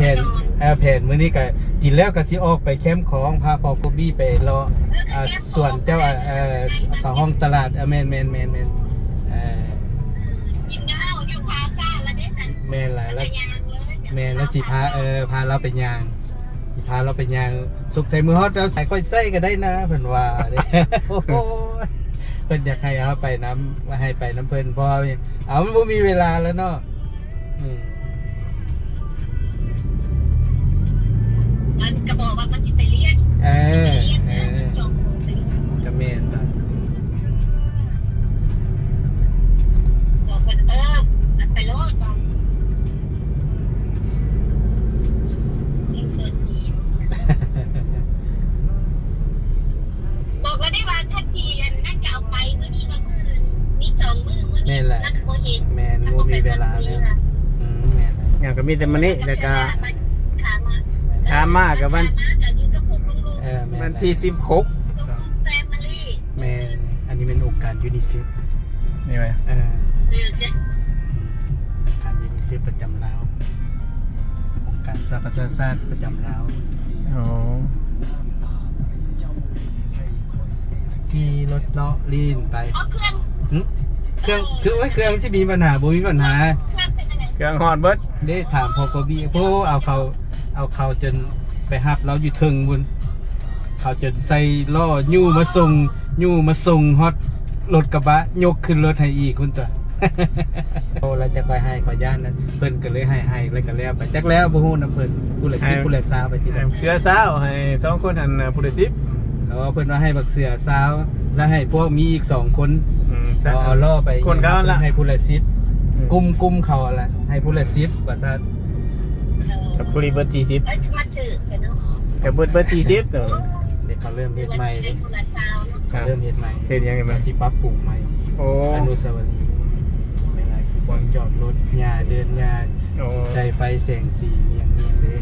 ผนเออแผนมื้อนี้ก็กินแล้วก็สิออกไปแคมป์ของพาพอกบี้ไปรออ่าส่วนเจ้าอะเอ่อเข้าห้องตลาดเออแม่นแม่นแม่นแม่นเออกินข้าวอแล้วเนี่ยนะแม่นหลายแล้วยางเลยแม่นแล้วสิพาเออพาเราไปย่างสิพาเราไปย่างสุกใส่มือฮอดเราใส่ก้อยไส้ก็ได้นะเพิ่นว่าเด้โอ้โหเพิ่นอยากให้เอาไปน้ำว่าให้ไปน้ำเพิ่นเพอเอามันบ่มีเวลาแล้วเนาะอืม ไปโลดบอกนี่เกิดอีกบอกแล้วได้ว่าถ้าทีอันนั่นจะเอาไปมื้อนี้วันมื้อมีสองมื้อมื้อนี้แม่นแหละ นักโมเห็นแม่นบ่มีเวลาแล้วอืมแม่นอย่างก็มีแต่มันนี่แล้วก็ ขามาถามมากับวัน ขามากับอยู่กับพวกลุงๆเออแม่นวันที่สิบหกแฟมิลี่แม่นอันนี้เป็นโอกาสยูนิเซฟนี่ไหมเออ เดี๋ยวจะ การยูนิเซฟประจำลาวองค์การสหประชาชาติประจำลาวอ๋อขี่รถเลาะลีนไปเอาเครื่องหึเครื่องคือว่าเครื่องสิมีปัญหาบ่มีปัญหา เครื่องเป็นอะไรเครื่องฮอดเบิดได้ถามพอกบีโอ้เอาเขาเอาเขาจนไปฮับเราอยู่ถึงบุญเขาจนใส่ล่อยู่มาส่งยู่มาส่งฮอตรถกระบะยกขึ้นรถให้อีกคุณตัว โอ้เราจะคอยให้ขอย่านนั้นเพิ่นก็เลยให้ให้แล้วก็แล้วไปจักแล้วบ่ฮู้นํเพิ่นผู้ละสิบผู้ละสาวไปที่นั่นเสือสาวให้สองคนหันผู้ละสิบเออเพิ่นว่าให้บักเสือสาวแล้วให้พวกมีอีกสองคนอืมเอาเอาล่อไปคนเขาละให้ผู้ละสิบกลุ่มกลุ่มเขาอะละให้ผู้ละสิบว่าถ้ากับผู้ละเบิดสี่สิบเอ้ยมาถือกันเนาะกับเบิดเบิดสี่สิบเออเด็กเขาเริ่มเฮ็ดใหม่เป็เด้นคนละซาวเนาะเขาเริ่มเฮ็ดใหม่เฮ็ดยังไงบ้างสิปรับปรุงใหม่โอ้อนุสาวรีย์ รถยาเดินยาโอ้ใส่ไฟแสงสีเงี้ยเงี้ยเลย